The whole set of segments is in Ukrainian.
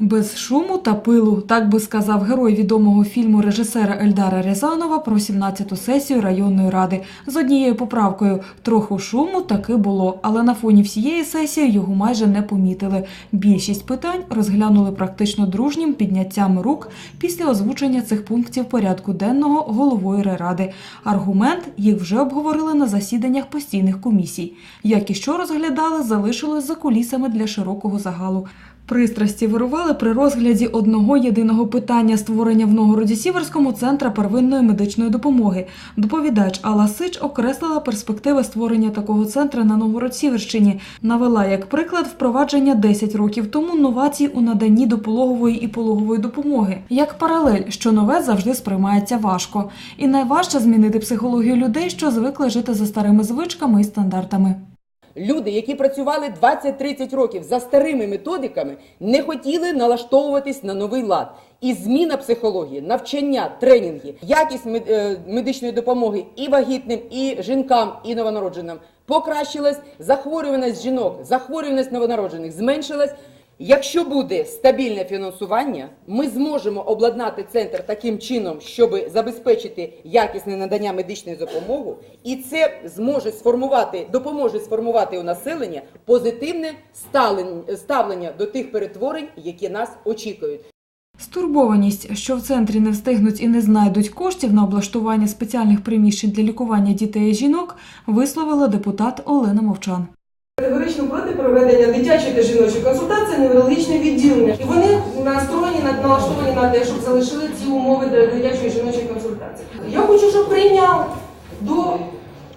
Без шуму та пилу, так би сказав герой відомого фільму режисера Ельдара Рязанова про 17-ту сесію районної ради. З однією поправкою трохи шуму таки було, але на фоні всієї сесії його майже не помітили. Більшість питань розглянули практично дружнім підняттям рук після озвучення цих пунктів порядку денного головою райради. Аргумент їх вже обговорили на засіданнях постійних комісій. Як і що розглядали, залишилось за кулісами для широкого загалу. Пристрасті вирували при розгляді одного єдиного питання створення в Новгороді Сіверському центра первинної медичної допомоги. Доповідач Алла Сич окреслила перспективи створення такого центру на Новгород-Сіверщині. Навела як приклад впровадження 10 років тому новацій у наданні допологової і пологової допомоги. Як паралель, що нове завжди сприймається важко. І найважче змінити психологію людей, що звикли жити за старими звичками і стандартами. Люди, які працювали 20-30 років за старими методиками, не хотіли налаштовуватись на новий лад. І зміна психології, навчання, тренінги, якість е, медичної допомоги і вагітним, і жінкам, і новонародженим покращилась. Захворюваність жінок, захворюваність новонароджених зменшилась. Якщо буде стабільне фінансування, ми зможемо обладнати центр таким чином, щоб забезпечити якісне надання медичної допомоги, і це зможе сформувати, допоможе сформувати у населення позитивне ставлення- до тих перетворень, які нас очікують. Стурбованість, що в центрі не встигнуть і не знайдуть коштів на облаштування спеціальних приміщень для лікування дітей і жінок, висловила депутат Олена Мовчан. Категорично проти проведення дитячої та жіночої консультації неврологічне відділення. І вони настроєні налаштовані на те, щоб залишили ці умови для дитячої і жіночої консультації. Я хочу, щоб прийняли до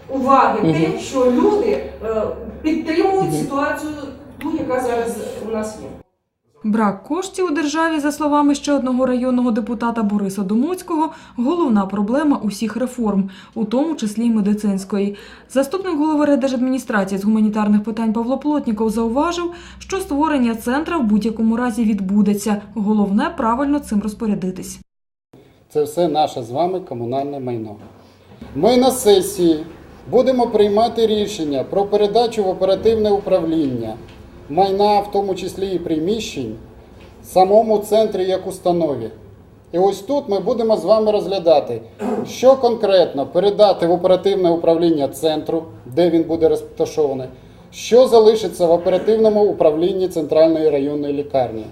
уваги те, що люди е, підтримують ситуацію ту, яка зараз у нас є. Брак коштів у державі, за словами ще одного районного депутата Бориса Домоцького, головна проблема усіх реформ, у тому числі й медицинської. Заступник голови райдержадміністрації з гуманітарних питань Павло Плотніков зауважив, що створення центра в будь-якому разі відбудеться. Головне правильно цим розпорядитись. Це все наше з вами комунальне майно. Ми на сесії будемо приймати рішення про передачу в оперативне управління майна, в тому числі і приміщень, самому центрі як установі. І ось тут ми будемо з вами розглядати, що конкретно передати в оперативне управління центру, де він буде розташований, що залишиться в оперативному управлінні центральної районної лікарні.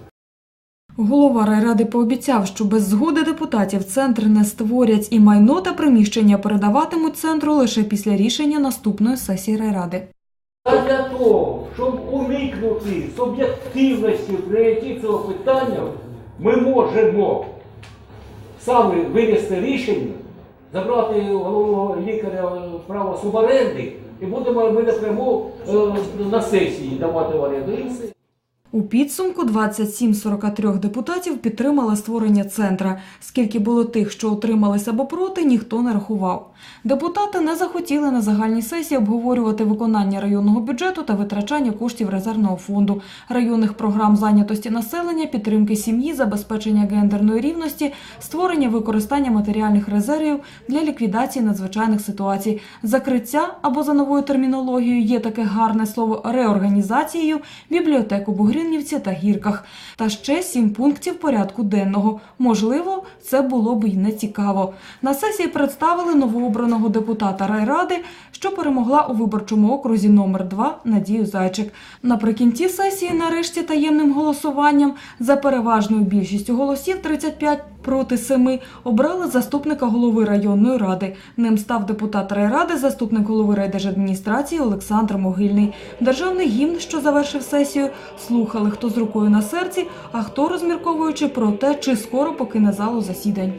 Голова райради пообіцяв, що без згоди депутатів центр не створять і майно та приміщення передаватимуть центру лише після рішення наступної сесії райради. А для того, щоб уникнути суб'єктивності в прийнятті цього питання, ми можемо саме винести рішення, забрати головного лікаря право суборенди і будемо ми напряму е, на сесії давати в оренду. І все. У підсумку 27 з 43 депутатів підтримали створення центра. Скільки було тих, що утримались або проти, ніхто не рахував. Депутати не захотіли на загальній сесії обговорювати виконання районного бюджету та витрачання коштів резервного фонду, районних програм зайнятості населення, підтримки сім'ї, забезпечення гендерної рівності, створення використання матеріальних резервів для ліквідації надзвичайних ситуацій, закриття або за новою термінологією є таке гарне слово реорганізацією бібліотек у Бугринівці та Гірках. Та ще сім пунктів порядку денного. Можливо, це було б й не цікаво. На сесії представили новообраного депутата райради, що перемогла у виборчому окрузі номер 2 Надію Зайчик. Наприкінці сесії, нарешті, таємним голосуванням за переважною більшістю голосів 35 проти 7 обрали заступника голови районної ради. Ним став депутат райради, заступник голови райдержадміністрації Олександр Могильний. Державний гімн, що завершив сесію, слухали хто з рукою на серці, а хто розмірковуючи про те, чи скоро покине залу засідань.